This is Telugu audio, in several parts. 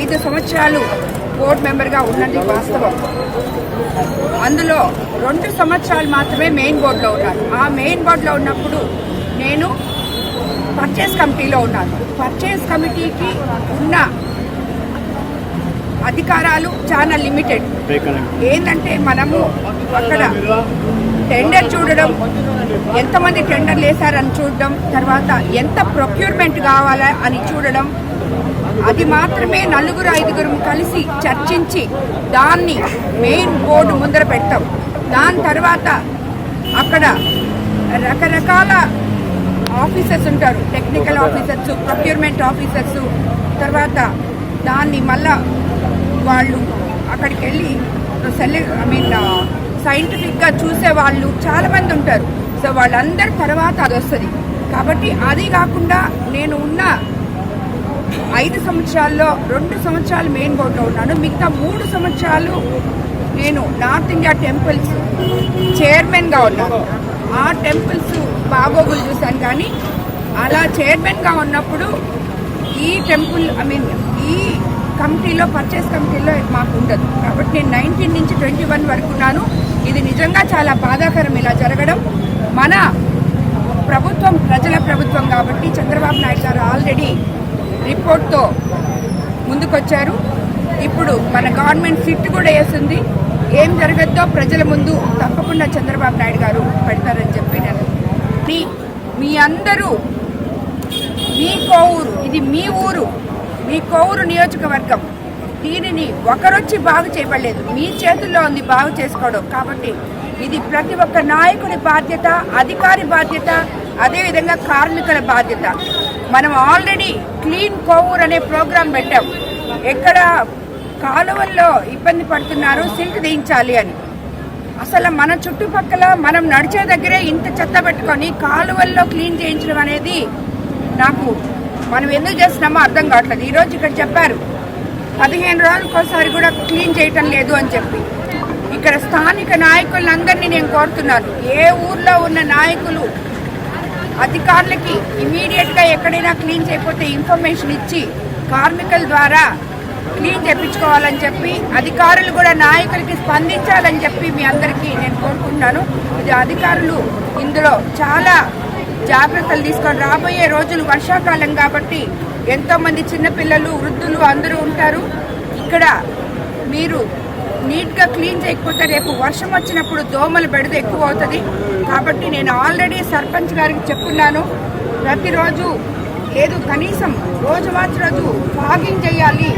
ఐదు సంవత్సరాలు బోర్డు మెంబర్గా ఉన్నది వాస్తవం. అందులో రెండు సంవత్సరాలు మాత్రమే మెయిన్ బోర్డులో ఉన్నాను ఆ మెయిన్ బోర్డులో ఉన్నప్పుడు నేను పర్చేస్ కమిటీలో ఉన్నాను. పర్చేస్ కమిటీకి ఉన్న అధికారాలు చాలా లిమిటెడ్ ఏంటంటే మనము అక్కడ టెండర్ చూడడం ఎంతమంది టెండర్లు వేశారని చూడడం తర్వాత ఎంత ప్రొక్యూర్మెంట్ కావాలా అని చూడడం అది మాత్రమే నలుగురు ఐదుగురు కలిసి చర్చించి దాన్ని మెయిన్ బోర్డు ముందర పెడతాం దాని తర్వాత అక్కడ రకరకాల ఆఫీసర్స్ ఉంటారు. Technical officers procurement officers. తర్వాత దాన్ని మళ్ళా వాళ్ళు అక్కడికి వెళ్ళి సెల్ ఐ మీన్ సైంటిఫిక్గా చూసే వాళ్ళు చాలామంది ఉంటారు. సో వాళ్ళందరి తర్వాత అది వస్తుంది. కాబట్టి అది కాకుండా నేను ఉన్న ఐదు సంవత్సరాల్లో రెండు సంవత్సరాలు మెయిన్ బోర్డులో ఉన్నాను. మిగతా మూడు సంవత్సరాలు నేను నార్త్ ఇండియా టెంపుల్స్ చైర్మన్గా ఉన్నాను. ఆ టెంపుల్స్ బాగోగులు చూశాను కానీ అలా చైర్మన్గా ఉన్నప్పుడు ఈ టెంపుల్ ఐ మీన్ ఈ కమిటీలో పర్చేస్ కమిటీలో మాకు ఉండదు. కాబట్టి నేను నైన్టీన్ నుంచి ట్వంటీ వన్ వరకు ఉన్నాను. ఇది నిజంగా చాలా బాధాకరం ఇలా జరగడం. మన ప్రభుత్వం ప్రజల ప్రభుత్వం కాబట్టి చంద్రబాబు నాయుడు గారు ఆల్రెడీ రిపోర్ట్తో ముందుకొచ్చారు. ఇప్పుడు మన గవర్నమెంట్ సిట్ కూడా వేసింది. ఏం జరగద్దో ప్రజల ముందు తప్పకుండా చంద్రబాబు నాయుడు గారు పెడతారని చెప్పి నేను మీ- మీ అందరూ మీ కోవూరు ఇది మీ ఊరు మీ కోవూరు నియోజకవర్గం. దీనిని ఒకరొచ్చి బాగు చేయబడలేదు. మీ చేతుల్లో ఉంది బాగు చేసుకోవడం. కాబట్టి ఇది ప్రతి ఒక్క నాయకుడి బాధ్యత అధికారి బాధ్యత అదేవిధంగా కార్మికుల బాధ్యత. మనం ఆల్రెడీ క్లీన్ కోవూర్ అనే ప్రోగ్రాం పెట్టాం. ఎక్కడ కాలువల్లో ఇబ్బంది పడుతున్నారు సిల్ట్ దించాలి అని. అసలు మన చుట్టుపక్కల మనం నడిచే దగ్గరే ఇంత చెత్త పెట్టుకొని కాలువల్లో క్లీన్ చేయించడం అనేది నాకు మనం ఎందుకు చేస్తున్నామో అర్థం కావట్లేదు. ఈరోజు ఇక్కడ చెప్పారు పదిహేను రోజులకోసారి కూడా క్లీన్ చేయటం లేదు అని చెప్పి. ఇక్కడ స్థానిక నాయకులందరినీ నేను కోరుతున్నాను. ఏ ఊర్లో ఉన్న నాయకులు అధికారులకి ఇమీడియట్గా ఎక్కడైనా క్లీన్ చేయకపోతే ఇన్ఫర్మేషన్ ఇచ్చి కార్మికుల ద్వారా క్లీన్ చేపించుకోవాలని చెప్పి అధికారులు కూడా నాయకులకి స్పందించాలని చెప్పి మీ అందరికీ నేను కోరుకుంటున్నాను. ఇది అధికారులు ఇందులో చాలా జాగ్రత్తలు తీసుకొని రాబోయే రోజులు వర్షాకాలం కాబట్టి ఎంతోమంది చిన్నపిల్లలు వృద్ధులు అందరూ ఉంటారు. ఇక్కడ మీరు నీట్గా క్లీన్ చేయకపోతే రేపు వర్షం వచ్చినప్పుడు దోమలు బెడద ఎక్కువ అవుతుంది కాబట్టి నేను ఆల్రెడీ సర్పంచ్ గారికి చెప్పున్నాను ప్రతిరోజు లేదు కనీసం రోజు మార్చి రోజు ఫాగింగ్ చేయాలి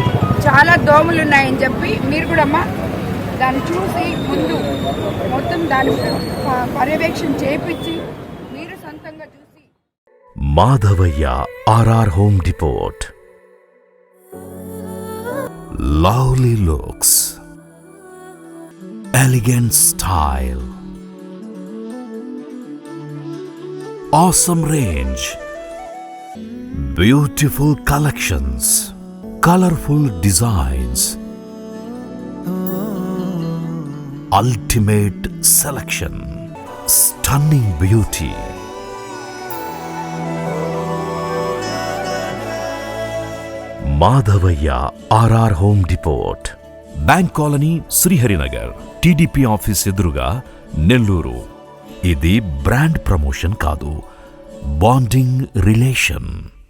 చాలా దోమలు ఉన్నాయని చెప్పి మీరు కూడా అమ్మా దాన్ని చూసి ముందు మొత్తం దాని ప- పర్యవేక్షణ చేపించి మీరు సొంతంగా చూసి Madhavayya RR Home Depot lovely looks. elegant style, awesome range, beautiful collections, colorful designs, ultimate selection, stunning beauty. Madhavaya RR Home Depot. Bank colony Sriharinagar TDP office ఎదురుగా నెల్లూరు. ఇది బ్రాండ్ ప్రమోషన్ కాదు బాండింగ్ రిలేషన్.